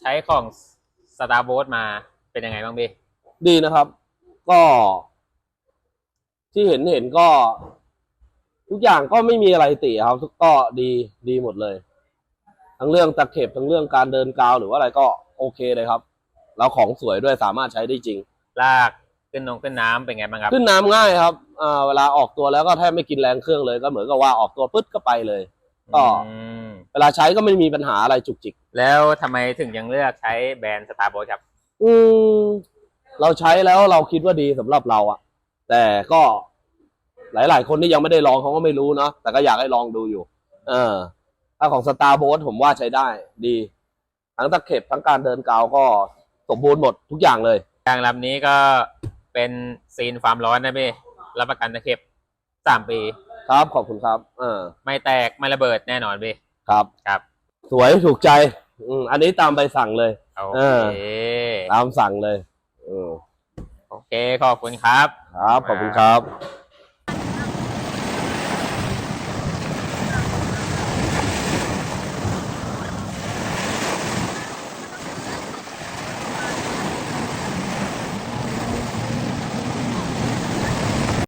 ใช้ของสตาร์โบ t มาเป็นยังไงบ้างพี่ดีนะครับ ก็ ที่เห็นเห็นก็ ทุกอย่างก็ไม่มีอะไรติครับก็ดีดีหมดเลย ทั้งเรื่องตะเข็บทั้งเรื่องการเดินกาวหรือว่าอะไรก็โอเคเลยครับ แล้วของสวยด้วยสามารถใช้ได้จริง ลากขึ้นนงขึ้นน้ำเป็นไงบ้างครับ ขึ้นน้ำง่ายครับอ่าเวลาออกตัวแล้วก็แทบไม่กินแรงเครื่องเลย ก็เหมือนกับว่าออกตัวปึ๊ดก็ไปเลย ก็ อืมเว ลาใช้ก็ไม่มีปัญหาอะไรจุกจิก แล้วทำไมถึงยังเลือกใช้แบรนด์สตาร์โบ t ครับ อืมเราใช้แล้วเราคิดว่าดีสำหรับเราอะแต่ก็หลาย ๆ คนที่ยังไม่ได้ลองเขาก็ไม่รู้เนาะแต่ก็อยากให้ลองดูอยู่ เออถ้าของสตาร์โบ t ผมว่าใช้ได้ ดี ทั้งตะเข็บทั้งการเดินกาวก็สมบูรณ์หมดทุกอย่างเลย ยางลำนี้ก็เป็นซีนความร้อนนะพี่รับประกันตะเข็บสามปี ครับขอบคุณครับ เออ ไม่แตกไม่ระเบิดแน่นอนพี่ ครับ ครับ สวยถูกใจ อืมอันนี้ตามใบสั่งเลย โอเอเคอตามสั่งเลยอืมโอเค ขอบคุณครับ ครับขอบคุณครับ